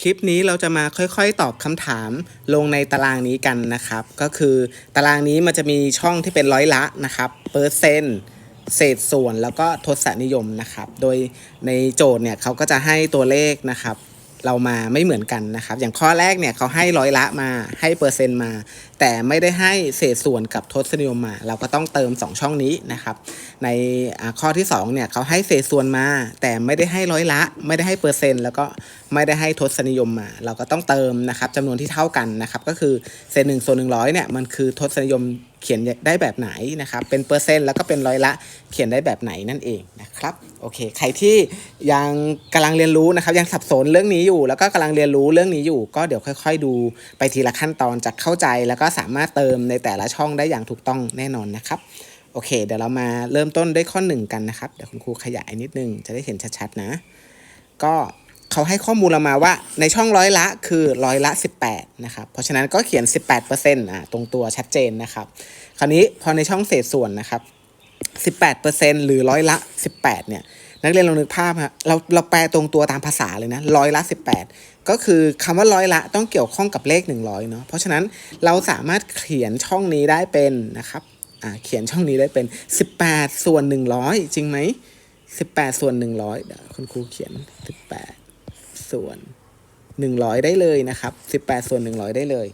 คลิปนี้เราจะมาค่อยๆ ตอบคำถามลงในตารางนี้กันนะครับ ก็คือตารางนี้มันจะมีช่องที่เป็นร้อยละนะครับเปอร์เซนต์เศษส่วนแล้วก็ทศนิยมนะครับ โดยในโจทย์เนี่ยเขาก็จะให้ตัวเลขนะครับ เรามาไม่เหมือนกันนะครับ อย่างข้อแรกเนี่ยเขาให้ร้อยละมาให้เปอร์เซ็นต์มา แต่ไม่ได้ให้เศษส่วนกับทศนิยมมา เราก็ต้องเติม 2 ช่องนี้นะครับ ในข้อที่2เนี่ยเขาให้เศษส่วนมา แต่ไม่ได้ให้ร้อยละ ไม่ได้ให้เปอร์เซ็นต์ แล้วก็ไม่ได้ให้ทศนิยมมา เราก็ต้องเติมนะครับจำนวนที่เท่ากันนะครับ ก็คือเศษหนึ่งส่วนหนึ่งร้อยเนี่ยมันคือทศนิยมเขียนได้แบบไหนนะครับ เป็นเปอร์เซ็นต์แล้วก็เป็นร้อยละเขียนได้แบบไหนนั่นเองนะครับ โอเค ใครที่ยังกำลังเรียนรู้นะครับ ยังสับสนเรื่องนี้อยู่ แล้วก็กำลังเรียนรู้เรื่องนี้อยู่ ก็เดี๋ยวค่อย ๆ ดูไปทีละขั้นตอนจะเข้าใจแล้วก็สามารถเติมในแต่ละช่องได้อย่างถูกต้องแน่นอนนะครับโอเค เดี๋ยวเรามาเริ่มต้นด้วยข้อหนึ่งกันนะครับ เดี๋ยวคุณครูขยายนิดนึงจะได้เห็นชัดๆนะ ก็เขาให้ข้อมูลเรามาว่าในช่องร้อยละคือร้อยละ 18นะครับเพราะฉะนั้นก็เขียน 18%อะตรงตัวชัดเจนนะครับ คราวนี้พอในช่องเศษส่วนนะครับ 18%หรือร้อยละ 18เนี่ย นักเรียนลองนึกภาพฮะเราเราแปลตรงตัวตามภาษาเลยนะร้อยละ 18 ก็คือคำว่าร้อยละต้องเกี่ยวข้องกับเลข 100เนาะเพราะฉะนั้นเราสามารถเขียนช่องนี้ได้เป็นนะครับอ่าเขียนช่องนี้ได้เป็น 18 ส่วน 100 จริงไหม 18 ส่วน 100เดี๋ยวคุณครูเขียน 18 ส่วน 100 ได้เลยนะครับ 18 ส่วน 100 ได้เลย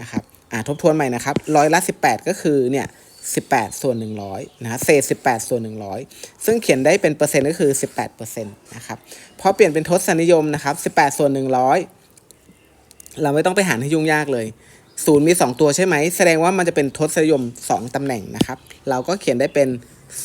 นะครับอ่าทบทวนใหม่นะครับร้อยละ 18 ก็คือเนี่ย 18 ส่วน 100 นะเศษ 18 ส่วน 100 ซึ่งเขียนได้เป็นเปอร์เซ็นต์ก็คือ 18%นะครับพอเปลี่ยนเป็นทศนิยมนะครับ 18 ส่วน 100 เราไม่ต้องไปหารให้ยุ่งยากเลยศูนย์มี 2 ตัวใช่ไหม แสดงว่ามันจะเป็นทศนิยม 2 ตำแหน่งนะครับ เราก็เขียนได้เป็น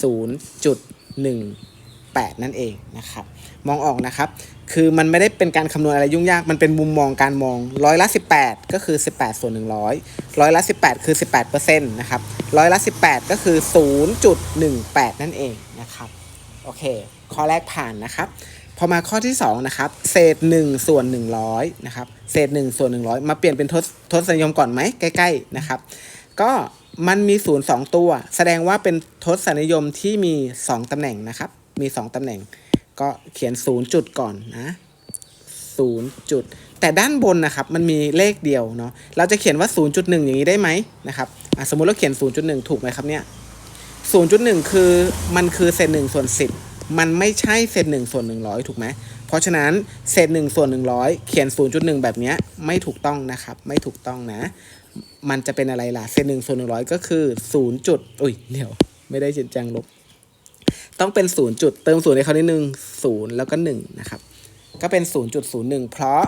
0.18 นั่นเองนะครับ มองออกนะครับ คือมันไม่ได้เป็นการคำนวณอะไรยุ่งยาก มันเป็นมุมมองการมองร้อยละ 18 ก็คือ 18 ส่วน 100ร้อยละ 18 คือ 18%นะครับร้อยละ 18 ก็คือ 0.18 นั่นเองนะครับ โอเค ข้อแรกผ่านนะครับ พอมาข้อที่ 2 นะครับ เศษ 1 ส่วน 100 นะครับ เศษ 1 ส่วน 100 มาเปลี่ยนเป็นทศทศนิยมก่อนไหมใกล้ ๆ นะครับ ก็มันมีศูนย์สองตัว แสดงว่าเป็นทศนิยมที่มี 2ตำแหน่งนะครับ มี 2ตำแหน่ง ก็เขียน 0 จุดก่อนนะ 0 จุด แต่ด้านบนนะครับ มันมีเลขเดียวเนาะเราจะเขียนว่า 0.1 อย่างนี้ได้ไหมนะครับสมมุติเราเขียน 0.1 ถูกไหมครับเนี่ย 0.1 คือมันคือเศษ1ส่วน10 มันไม่ใช่เศษ1ส่วน 100 ถูกไหมเพราะฉะนั้นเศษ1ส่วน 100 เขียน 0.1 แบบนี้ไม่ถูกต้องนะครับ ไม่ถูกต้องนะ มันจะเป็นอะไรล่ะ เศษ1ส่วน 100 ก็คือ 0 จุดอุ้ยเดี๋ยว ไม่ได้เขียนแจงลบ ต้องเป็น0จุดเติม0ในครานี้หนึ่ง0แล้วก็1นะครับ ก็เป็น0.01เพราะ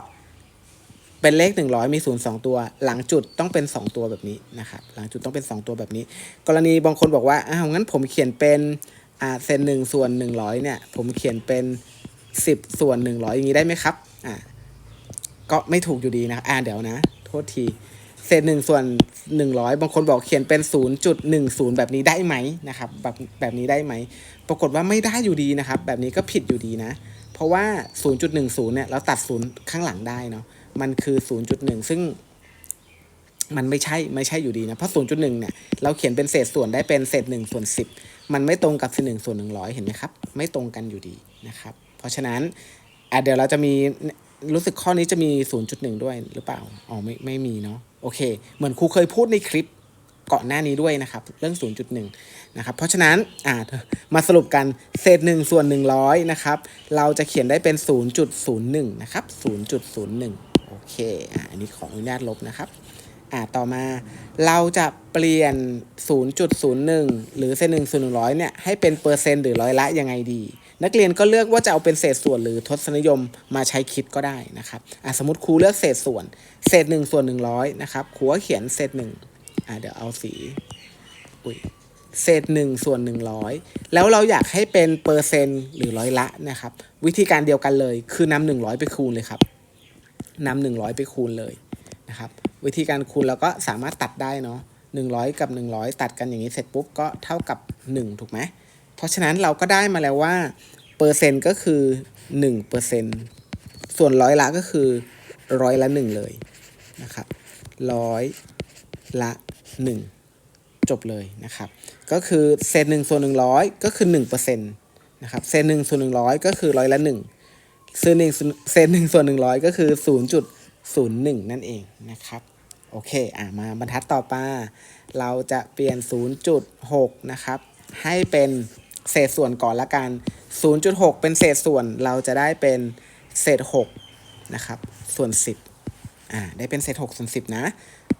เป็นเลข100มี0 2ตัว หลังจุดต้องเป็น2ตัวแบบนี้นะครับ หลังจุดต้องเป็น2ตัวแบบนี้ กรณีบางคนบอกว่าอ้าวงั้นผมเขียนเป็นอ่าเศษ1ส่วน100เนี่ยผมเขียนเป็น10ส่วน100อย่างนี้ได้ไหมครับอ่าก็ไม่ถูกอยู่ดีนะอ่าเดี๋ยวนะ โทษที เศษหนึ่งส่วนหนึ่งร้อยบางคนบอกเขียนเป็นศูนย์จุดหนึ่งศูนย์แบบนี้ได้ไหมนะครับแบบแบบนี้ได้ไหม ปรากฏว่าไม่ได้อยู่ดีนะครับ แบบนี้ก็ผิดอยู่ดีนะ เพราะว่า 0.10 เนี่ยเราตัดศูนย์ข้างหลังได้เนาะมันคือ 0.1 ซึ่งมันไม่ใช่ไม่ใช่อยู่ดีนะ เพราะ 0.1 เนี่ยเราเขียนเป็นเศษส่วนได้เป็นเศษ1ส่วน10 มันไม่ตรงกับเศษ1ส่วน100 เห็นไหมครับ ไม่ตรงกันอยู่ดีนะครับ เพราะฉะนั้นอะเดี๋ยวเราจะมี รู้สึกข้อนี้จะมี 0.1 ด้วยหรือเปล่า อ๋อไม่ไม่มีเนาะโอเค เหมือนครูเคยพูดในคลิปก่อนหน้านี้ด้วยนะครับ เรื่อง 0.1 นะครับ เพราะฉะนั้นอ่ามาสรุปกันเศษ1ส่วน 100 นะครับ เราจะเขียนได้เป็น 0.01 นะครับ 0.01 โอเคอ่าอันนี้ขออนุญาตลบนะครับอ่าต่อมาเราจะเปลี่ยน 0.01 หรือเศษ1ส่วน100 เนี่ยให้เป็นเปอร์เซ็นต์หรือร้อยละยังไงดี นักเรียนก็เลือกว่าจะเอาเป็นเศษส่วนหรือทศนิยมมาใช้คิดก็ได้นะครับอ่าสมมติครูเลือกเศษส่วน เศษ1ส่วน100นะครับครูก็เขียนเศษ1อ่าเดี๋ยวเอาสีอุ้ยเศษหนึ่งส่วนหนึ่งร้อยแล้วเราอยากให้เป็นเปอร์เซ็นต์หรือร้อยละนะครับ วิธีการเดียวกันเลย คือนำหนึ่งร้อยไปคูณเลยครับนำหนึ่งร้อยไปคูณเลยนะครับ วิธีการคูณเราก็สามารถตัดได้เนาะหนึ่งร้อยกับหนึ่งร้อยตัดกันอย่างนี้เสร็จปุ๊บก็เท่ากับหนึ่งถูกไหมเพราะฉะนั้นเราก็ได้มาแล้วว่า เปอร์เซ็นต์ก็คือหนึ่งเปอร์เซ็นต์ส่วนร้อยละก็คือร้อยละหนึ่งเลยนะครับร้อยละหนึ่งจบเลยนะครับ ก็คือเศษหนึ่งส่วนหนึ่งร้อยก็คือหนึ่งเปอร์เซ็นต์นะครับเศษหนึ่งส่วนหนึ่งร้อยก็คือร้อยละหนึ่งเศษหนึ่งเศษหนึ่งส่วนหนึ่งร้อยก็คือศูนย์จุดศูนย์หนึ่งนั่นเองนะครับโอเคอะมาบรรทัดต่อไปเราจะเปลี่ยน 0.6 นะครับ ให้เป็น เศษส่วนก่อนละกัน 0.6 เป็นเศษส่วนเราจะได้เป็นเศษ6นะครับส่วน 10อ่าได้เป็นเศษ6ส่วน10นะ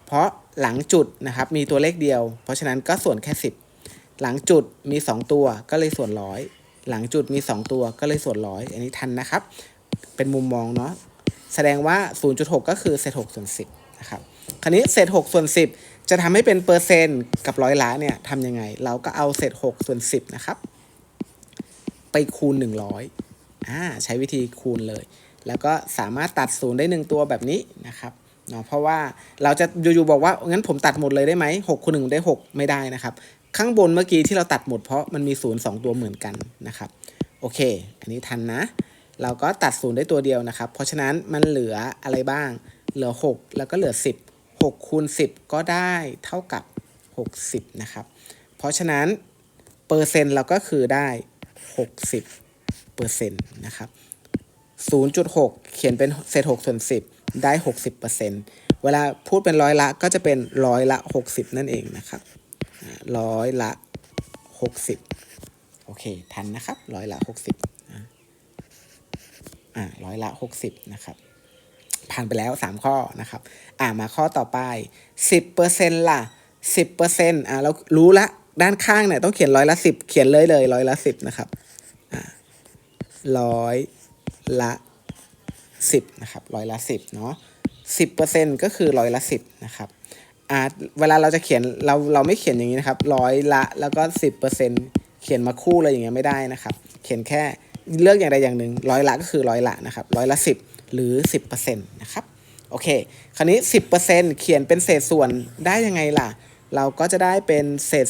เพราะหลังจุดนะครับมีตัวเลขเดียว เพราะฉะนั้นก็ส่วนแค่ 10 หลังจุดมี 2 ตัวก็เลยส่วนร้อยหลังจุดมี 2 ตัวก็เลยส่วนร้อยอันนี้ทันนะครับ เป็นมุมมองเนาะแสดงว่า 0.6 ก็คือเศษ6ส่วน10นะครับคราวนี้เศษ6ส่วน10 จะทำให้เป็นเปอร์เซ็นต์กับร้อยละเนี่ยทำยังไง เราก็เอาเศษ6ส่วน10นะครับ ไปคูณ 100อ่าใช้วิธีคูณเลย แล้วก็สามารถตัดศูนย์ได้ 1 ตัวแบบนี้นะครับเนาะเพราะว่าเราจะอยู่ๆบอกว่างั้นผมตัดหมดเลยได้ไหม6คูณ1ได้ 6 ไม่ได้นะครับ ข้างบนเมื่อกี้ที่เราตัดหมดเพราะมันมีศูนย์2ตัวเหมือนกันนะครับโอเค อันนี้ทันนะ เราก็ตัดศูนย์ได้ตัวเดียวนะครับ เพราะฉะนั้นมันเหลืออะไรบ้าง เหลือ 6 แล้วก็เหลือ 10 6คูณ10 ก็ได้เท่ากับ 60 นะครับ เพราะฉะนั้นเปอร์เซ็นต์เราก็คือได้ 60เปอร์เซ็นต์นะครับ0.6 เขียนเป็นเศษ6ส่วน10 ได้ 60เปอร์เซ็นต์เวลาพูดเป็นร้อยละก็จะเป็นร้อยละ 60 นั่นเองนะครับร้อยละ 60 โอเค ทันนะครับร้อยละ 60อ่าร้อยละ 60 นะครับ ผ่านไปแล้ว 3 ข้อนะครับ อ่ามาข้อต่อไป 10%ล่ะ 10%อ่าเรารู้ละ ด้านข้างเนี่ยต้องเขียนร้อยละ10เขียนเลยเลยร้อยละ10นะครับร้อยละ10นะครับร้อยละ10เนาะ10%ก็คือร้อยละ10นะครับอ่าเวลาเราจะเขียนเราเราไม่เขียนอย่างนี้นะครับร้อยละแล้วก็10%เขียนมาคู่เลยอย่างเงี้ยไม่ได้นะครับ เขียนแค่เลือกอย่างใดอย่างหนึ่งร้อยละก็คือร้อยละนะครับร้อยละ10หรือ10%นะครับโอเค คราวนี้10%เขียนเป็นเศษส่วนได้ยังไงล่ะ เราก็จะได้เป็นเศษ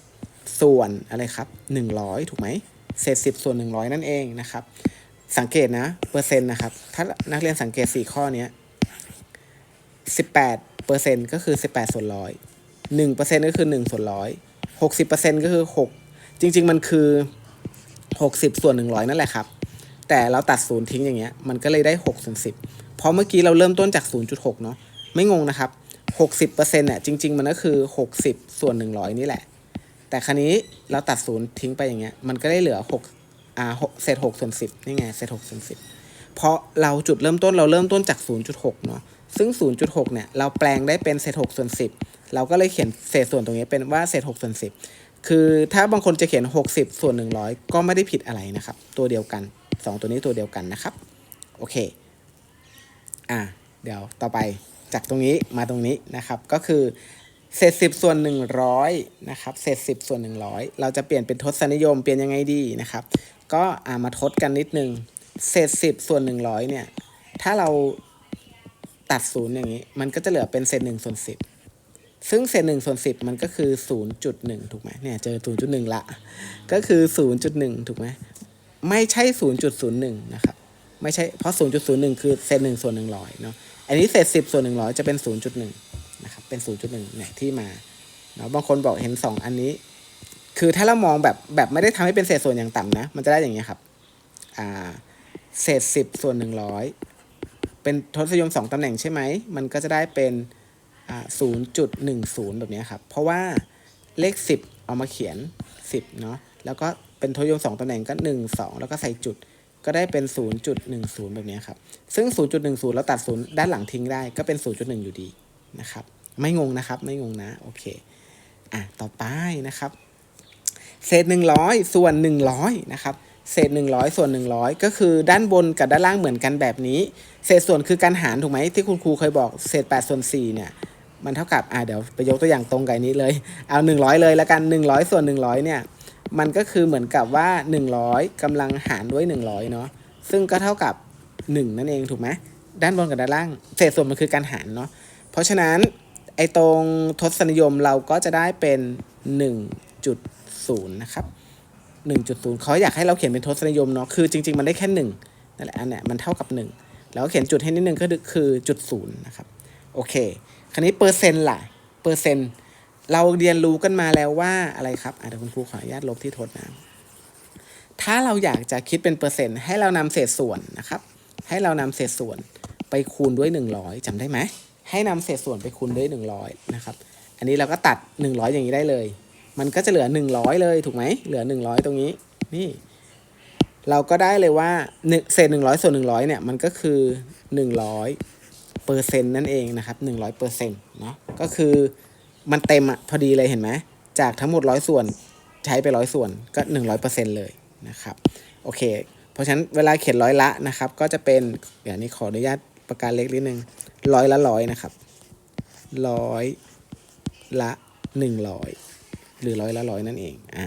10ส่วนอะไรครับ100 ถูกไหมเศษ10ส่วน 100 นั่นเองนะครับ สังเกตนะเปอร์เซ็นต์นะครับ ถ้านักเรียนสังเกต 4 ข้อนี้18เปอร์เซ็นต์ก็คือ 18 ส่วนร้อย1เปอร์เซ็นต์ก็คือ 1 ส่วนร้อย60เปอร์เซ็นต์ก็คือ 6 จริง ๆ มันคือ 60 ส่วน 100 นั่นแหละครับ แต่เราตัดศูนย์ทิ้งอย่างเงี้ย มันก็เลยได้6ส่วน10 เพราะเมื่อกี้เราเริ่มต้นจาก 0.6 เนาะไม่งงนะครับ 60%เนี่ยจริง ๆ มันก็คือ 60 ส่วน 100 นี่แหละ แต่ครั้นี้เราตัดศูนย์ทิ้งไปอย่างเงี้ยมันก็ได้เหลือ6อ่าเศษ6ส่วน10นี่ไงเศษ6ส่วน10 เพราะเราจุดเริ่มต้นเราเริ่มต้นจาก 0.6 เนาะซึ่ง 0.6 เนี่ยเราแปลงได้เป็นเศษ6ส่วน10 เราก็เลยเขียนเศษส่วนตรงนี้เป็นว่าเศษ6ส่วน10 คือถ้าบางคนจะเขียน 60 ส่วน 100 ก็ไม่ได้ผิดอะไรนะครับ ตัวเดียวกัน 2 ตัวนี้ตัวเดียวกันนะครับ โอเค อะ เดี๋ยวต่อไป จากตรงนี้มาตรงนี้นะครับ ก็คือเศษสิบส่วนหนึ่งร้อยนะครับเศษสิบส่วนหนึ่งร้อยเราจะเปลี่ยนเป็นทศนิยมเปลี่ยนยังไงดีนะครับ ก็อ่ามาทดกันนิดนึงเศษสิบส่วนหนึ่งร้อยเนี่ยถ้าเราตัดศูนย์อย่างนี้ มันก็จะเหลือเป็นเศษหนึ่งส่วนสิบซึ่งเศษหนึ่งส่วนสิบมันก็คือศูนย์จุดหนึ่งถูกไหมเนี่ยเจอศูนย์จุดหนึ่งละก็คือศูนย์จุดหนึ่งถูกไหมไม่ใช่ศูนย์จุดศูนย์หนึ่งนะครับไม่ใช่เพราะ0.01คือเศษหนึ่งส่วนหนึ่งร้อยเนาะ อันนี้เศษ10ส่วนหนึ่งร้อยจะเป็น0.1นย์จุดหนึ่งนะครับเป็น0.1เนี่ยที่มาเนาะบางคนบอกเห็น2อันนี้ คือถ้าเรามองแบบแบบไม่ได้ทำให้เป็นเศษส่วนอย่างต่ำนะ มันจะได้อย่างเงี้ยครับอ่าเศษ10ส่วน100เป็นทศนิยม2ตำแหน่งใช่ไหมมันก็จะได้เป็นอ่า0.10แบบเนี้ยครับ เพราะว่าเลข10เอามาเขียน10เนาะแล้วก็เป็นทศนิยม2ตำแหน่งก็1 2แล้วก็ใส่จุด ก็ได้เป็น 0.10 แบบนี้ครับ ซึ่ง 0.10เราตัดศูนย์ด้านหลังทิ้งได้ก็เป็น 0.1 อยู่ดีนะครับ ไม่งงนะครับ ไม่งงนะ โอเค อะ ต่อไปนะครับ เศษ 100 ส่วน 100 นะครับ เศษ 100 ส่วน 100 ก็คือด้านบนกับด้านล่างเหมือนกันแบบนี้ เศษส่วนคือการหารถูกไหมที่คุณครูเคยบอก เศษ 8 ส่วน 4 เนี่ย มันเท่ากับ อะ เดี๋ยวไปยกตัวอย่างตรงกับนนี้เลย เอา 100 เลยแล้วกัน 100 ส่วน 100 เนี่ย มันก็คือเหมือนกับว่า 100กำลังหารด้วย 100 เนาะซึ่งก็เท่ากับ 1 นั่นเองถูกไหมด้านบนกับด้านล่าง เศษส่วนมันคือการหารเนาะเพราะฉะนั้นไอ้ตรงทศนิยมเราก็จะได้เป็น 1.0 นะครับ 1.0เขาอยากให้เราเขียนเป็นทศนิยมเนาะคือจริง ๆ มันได้แค่1นั่นแหละอันเนี้ยมันเท่ากับ 1 แล้วเขียนจุดให้นิดนึงก็คือจุดศูนย์นะครับโอเค คราวนี้เปอร์เซ็นต์ล่ะเปอร์เซ็นต์ เราเรียนรู้กันมาแล้วว่าอะไรครับอะเดี๋ยวคุณครูขออนุญาตลบที่ทดนะถ้าเราอยากจะคิดเป็นเปอร์เซ็นต์ให้เรานำเศษส่วนนะครับ ให้เรานำเศษส่วนไปคูณด้วย 100จำได้ไหมให้นำเศษส่วนไปคูณด้วย 100 นะครับ อันนี้เราก็ตัด 100 อย่างนี้ได้เลย มันก็จะเหลือ 100 เลยถูกไหมเหลือ 100 ตรงนี้นี่ เราก็ได้เลยว่าหนึ่งเศษ 100 ส่วน 100 เนี่ยมันก็คือ 100เปอร์เซ็นต์นั่นเองนะครับ100เปอร์เซ็นต์เนาะก็คือ มันเต็มอะพอดีเลยเห็นไหมจากทั้งหมดร้อยส่วนใช้ไปร้อยส่วนก็100เปอร์เซ็นต์เลยนะครับโอเค เพราะฉะนั้นเวลาเขียนร้อยละนะครับ ก็จะเป็นเดี๋ยวนี้ขออนุญาตประการเล็กนิดนึงร้อยละร้อยนะครับร้อยละหนึ่งร้อยหรือร้อยละร้อยนั่นเองอ่า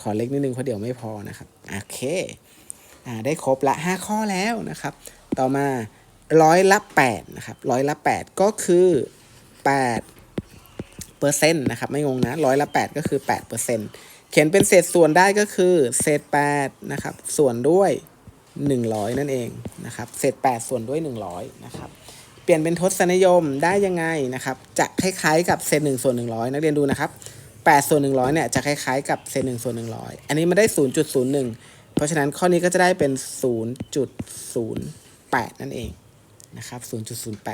ขอเล็กนิดนึงเพราะเดี๋ยวไม่พอนะครับโอเคอ่าได้ครบละ5ข้อแล้วนะครับ ต่อมาร้อยละ8นะครับร้อยละ8ก็คือ8 เปอร์เซ็นต์นะครับ ไม่งงนะร้อยละ 8 ก็คือ8เปอร์เซ็นต์เขียนเป็นเศษส่วนได้ก็คือเศษ8นะครับส่วนด้วย 100 นั่นเองนะครับเศษ 8 ส่วนด้วย 100นะครับเปลี่ยนเป็นทศนิยมได้ยังไงนะครับจะคล้ายๆกับเศษ1ส่วน100 นักเรียนดูนะครับ8ส่วน100เนี่ยจะคล้ายๆกับเศษ1ส่วน100 อันนี้มันได้ 0.01 เพราะฉะนั้นข้อนี้ก็จะได้เป็น 0.08 นั่นเองนะครับ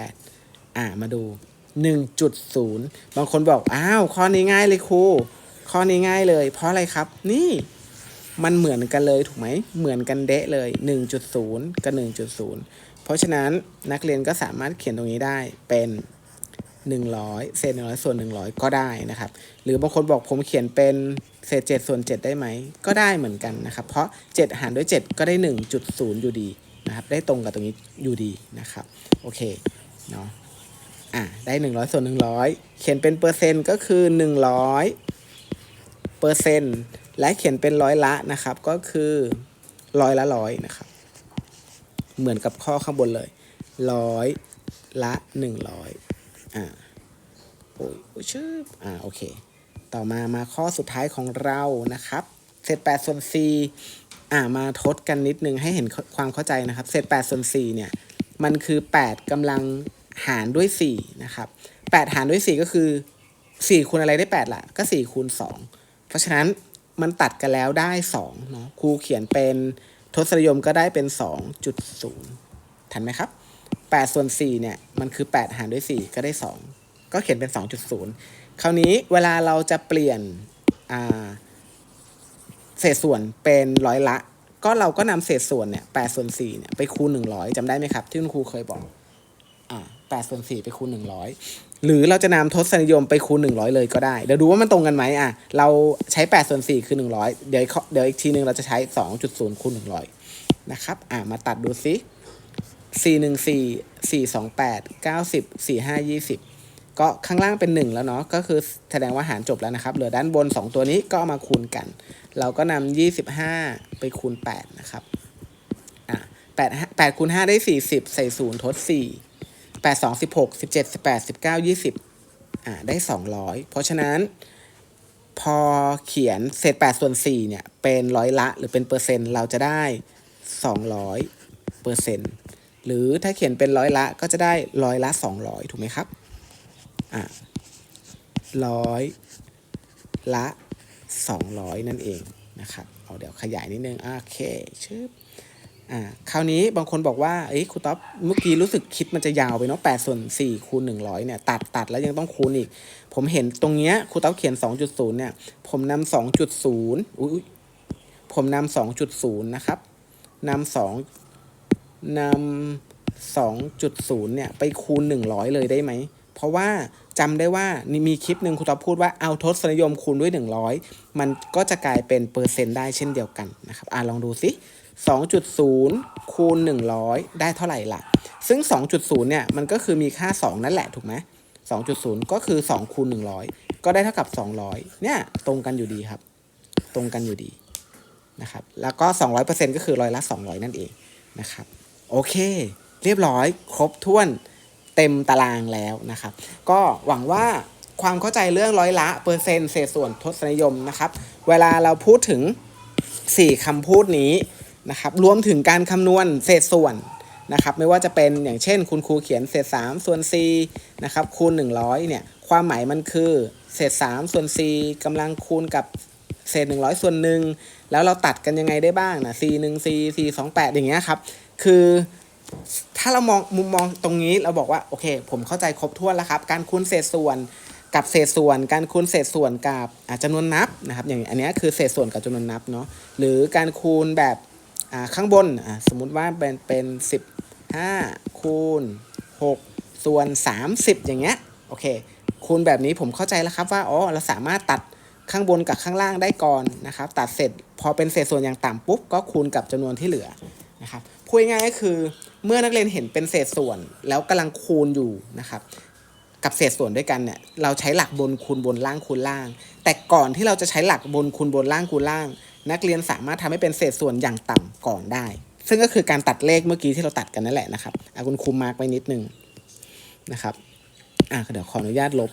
0.08 อ่ามาดู 1.0 บางคนบอก อ้าว ข้อนี้ง่ายเลยครู ข้อนี้ง่ายเลย เพราะอะไรครับ นี่ มันเหมือนกันเลยถูกไหม เหมือนกันเดะเลย 1.0 กับ 1.0 เพราะฉะนั้นนักเรียนก็สามารถเขียนตรงนี้ได้เป็น 100 เศษ 100 ส่วน 100 ก็ได้นะครับ หรือบางคนบอกผมเขียนเป็นเศษ 7 ส่วน 7 ได้ไหม ก็ได้เหมือนกันนะครับ เพราะ 7 หารด้วย 7 ก็ได้ 1.0 อยู่ดีนะครับ ได้ตรงกับตรงนี้อยู่ดีนะครับ โอเค เนาะ อะได้100ส่วน100เขียนเป็นเปอร์เซ็นต์ก็คือ100เปอร์เซ็นต์และเขียนเป็นร้อยละนะครับ ก็คือร้อยละร้อยนะครับ เหมือนกับข้อข้างบนเลยร้อยละหนึ่งร้อยอ่าโอ้ยโอ้ชื่ออ่าโอเค ต่อมามาข้อสุดท้ายของเรานะครับ เศษ8ส่วน4อ่ามาทดกันนิดนึงให้เห็นความเข้าใจนะครับ เศษ8ส่วน4เนี่ย มันคือ8กำลัง หารด้วย4นะครับ8หารด้วย 4 ก็คือ 4คูณอะไรได้ 8ล่ะก็4คูณ2เพราะฉะนั้นมันตัดกันแล้วได้2เนาะครูเขียนเป็นทศนิยมก็ได้เป็น 2.0 ทันไหมครับ8ส่วน4เนี่ยมันคือ 8 หารด้วย 4 ก็ได้ 2 ก็เขียนเป็น 2.0 คราวนี้เวลาเราจะเปลี่ยนเศษส่วนเป็นร้อยละ ก็เราก็นำเศษส่วนเนี่ย8ส่วน4เนี่ยไปคูณ100จำได้ไหมครับ ที่คุณครูเคยบอกอ่า 8ส่วน4ไปคูณ 100 หรือเราจะนำทศนิยมไปคูณ 100 เลยก็ได้ เดี๋ยวดูว่ามันตรงกันไหมอะ เราใช้8ส่วน4คือ 100 เดี๋ยวอีกเดี๋ยวอีกทีนึงเราจะใช้ 2.0คูณ100 นะครับ อ่ามาตัดดูซิ 4 1 4 4 2 8 90 4 5 20 ก็ข้างล่างเป็น 1 แล้วเนาะ ก็คือแสดงว่าหารจบแล้วนะครับ เหลือด้านบน 2 ตัวนี้ก็เอามาคูณกัน เราก็นำ25 ไปคูณ 8 นะครับ อะ8 8คูณ5ได้ 40 ใส่0ทด4 8 2 16 17 18 19 20อ่าได้200เพราะฉะนั้น พอเขียนเศษ8ส่วน4เนี่ย เป็นร้อยละหรือเป็นเปอร์เซ็นต์เราจะได้200เปอร์เซ็นต์หรือถ้าเขียนเป็นร้อยละก็จะได้ร้อยละ200ถูกไหมครับอ่าร้อยละ200นั่นเองนะครับเอาเดี๋ยวขยายนิดนึงโอเคชึบ อ่าคราวนี้บางคนบอกว่าเอ้ยครูต๊อบเมื่อกี้รู้สึกคิดมันจะยาวไปเนาะ8ส่วน4คูณ100เนี่ย ตัดตัดแล้วยังต้องคูณอีก ผมเห็นตรงเนี้ยครูต๊อบเขียน2.0เนี่ย ผมนำ2.0อุ้ยผมนำ2.0นย์นะครับนำ2นำ2.0เนี่ยไปคูณ100เลยได้ไหม เพราะว่าจำได้ว่ามีคลิปหนึ่งครูต๊อบพูดว่าเอาทศนิยมคูณด้วย100มันก็จะกลายเป็นเปอร์เซ็นต์ได้เช่นเดียวกันนะครับอ่าลองดูสิ 2.0 คูณ 100 ได้เท่าไหร่ล่ะ ซึ่ง 2.0 เนี่ย มันก็คือมีค่า 2 นั่นแหละ ถูกไหม2.0 ก็คือ 2 คูณ 100 ก็ได้เท่ากับ 200 เนี่ย ตรงกันอยู่ดีครับ ตรงกันอยู่ดีนะครับ แล้วก็ 200%ก็คือร้อยละ 200 นั่นเองนะครับ โอเค เรียบร้อย ครบถ้วน เต็มตารางแล้วนะครับ ก็หวังว่าความเข้าใจเรื่องร้อยละ เปอร์เซ็นต์เศษส่วนทศนิยมนะครับ เวลาเราพูดถึง 4คำพูดนี้ นะครับรวมถึงการคำนวณเศษส่วนนะครับไม่ว่าจะเป็นอย่างเช่น คุณครูเขียนเศษ 3 ส่วน4นะครับคูณ 100เนี่ยความหมายมันคือเศษ 3 ส่วน4กำลังคูณกับเศษ 100 ส่วน1แล้วเราตัดกันยังไงได้บ้างนะ c 1 c c 2 8 อย่างเงี้ยครับ คือถ้าเรามองมุมมองตรงนี้เราบอกว่าโอเค ผมเข้าใจครบถ้วนแล้วครับ การคูณเศษส่วนกับเศษส่วน การคูณเศษส่วนกับจำนวนนับนะครับอย่างอันนี้คือเศษส่วนกับจำนวนนับเนาะหรือการคูณแบบ ข้างบนสมมุติว่าเป็นเป็น15 คูณ 6 ส่วน 30 อย่างเงี้ยโอเค คูณแบบนี้ผมเข้าใจแล้วครับว่าอ๋อเราสามารถตัดข้างบนกับข้างล่างได้ก่อนนะครับ ตัดเสร็จพอเป็นเศษส่วนอย่างต่ำปุ๊บก็คูณกับจำนวนที่เหลือนะครับพูดง่ายก็คือเมื่อนักเรียนเห็นเป็นเศษส่วนแล้วกำลังคูณอยู่นะครับกับเศษส่วนด้วยกันเนี่ยเราใช้หลักบนคูณบนล่างคูณล่าง แต่ก่อนที่เราจะใช้หลักบนคูณบนล่างคูณล่าง นักเรียนสามารถทำให้เป็นเศษส่วนอย่างต่ำก่อนได้ ซึ่งก็คือการตัดเลขเมื่อกี้ที่เราตัดกันนั่นแหละนะครับอาคุณครูมาร์กไว้นิดนึงนะครับอะเดี๋ยวขออนุญาตลบ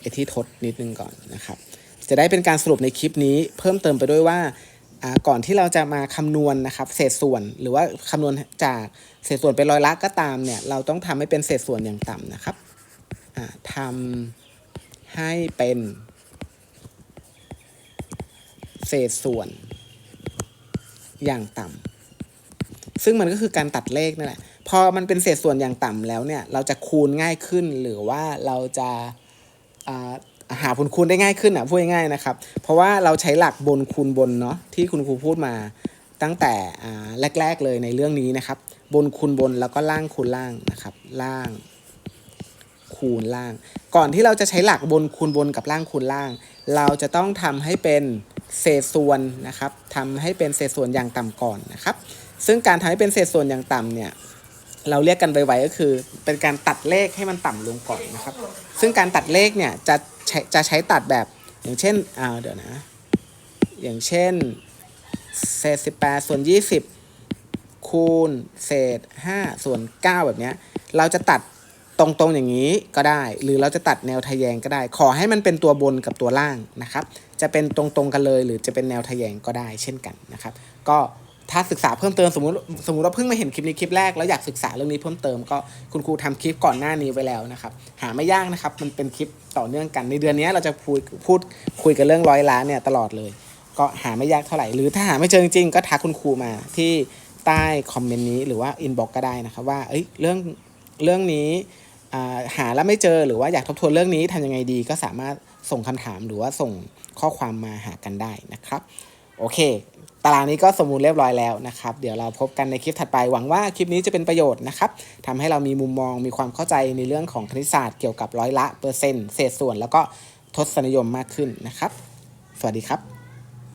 ไอที่ทดนิดนึงก่อนนะครับ จะได้เป็นการสรุปในคลิปนี้เพิ่มเติมไปด้วยว่าก่อนที่เราจะมาคำนวณนะครับเศษส่วนหรือว่าคำนวณจากเศษส่วนเป็นร้อยละก็ตามเนี่ยเราต้องทำให้เป็นเศษส่วนอย่างต่ำนะครับทำให้เป็น เศษส่วน อย่างต่ำซึ่งมันก็คือการตัดเลขนั่นแหละพอมันเป็นเศษส่วนอย่างต่ำแล้วเนี่ย เราจะคูณง่ายขึ้นหรือว่าเราจะาหาผลคูณได้ง่ายขึ้นอะพูดง่ายๆนะครับ เพราะว่าเราใช้หลักบนคูณบนเนาะที่คุณครูพูดมาตั้งแต่แรก ๆ เลยในเรื่องนี้นะครับ บนคูณบนแล้วก็ล่างคูณล่างนะครับ ล่าง คูณล่าง ก่อนที่เราจะใช้หลักบนคูณบนกับล่างคูณล่าง เราจะต้องทำให้เป็น เศษส่วนนะครับทำให้เป็นเศษส่วนอย่างต่ำก่อนนะครับ ซึ่งการทำให้เป็นเศษส่วนอย่างต่ำเนี่ยเราเรียกกันไวๆก็คือเป็นการตัดเลขให้มันต่ำลงก่อนนะครับ ซึ่งการตัดเลขเนี่ยจะใช้จะใช้ตัดแบบอย่างเช่นอ่าเดี๋ยวนะ อย่างเช่นเศษ18ส่วน20คูณเศษ5ส่วน9แบบเนี้ยเราจะตัดตรงๆอย่างนี้ก็ได้ หรือเราจะตัดแนวทะแยงก็ได้ ขอให้มันเป็นตัวบนกับตัวล่างนะครับ จะเป็นตรงๆกันเลย หรือจะเป็นแนวทะแยงก็ได้เช่นกันนะครับ ก็ถ้าศึกษาเพิ่มเติมสมมติสมมติว่าเพิ่งมาเห็นคลิปนี้คลิปแรกแล้วอยากศึกษาเรื่องนี้เพิ่มเติมก็คุณครูทำคลิปก่อนหน้านี้ไว้แล้วนะครับ หาไม่ยากนะครับ มันเป็นคลิปต่อเนื่องกันในเดือนนี้เราจะพูดพูดคุยกันเรื่องร้อยล้านเนี่ยตลอดเลย ก็หาไม่ยากเท่าไหร่ หรือถ้าหาไม่เจอจริงๆก็ทักคุณครูมาที่ใต้คอมเมนต์นี้หรือว่าอินบ็อกก็ได้นะครับว่าเอ้ยเรื่องเรื่องนี้หาแล้วไม่เจอหรือว่าอยากทบทวนเรื่องนี้ทำยังไงดีก็สามารถส่งคำถามหรือว่าส่ง ข้อความมาหากันได้นะครับ โอเค ตารางนี้ก็สมบูรณ์เรียบร้อยแล้วนะครับ เดี๋ยวเราพบกันในคลิปถัดไปหวังว่าคลิปนี้จะเป็นประโยชน์นะครับทำให้เรามีมุมมองมีความเข้าใจในเรื่องของคณิตศาสตร์เกี่ยวกับร้อยละเปอร์เซ็นต์เศษส่วน แล้วก็ทศนิยมมากขึ้นนะครับ สวัสดีครับ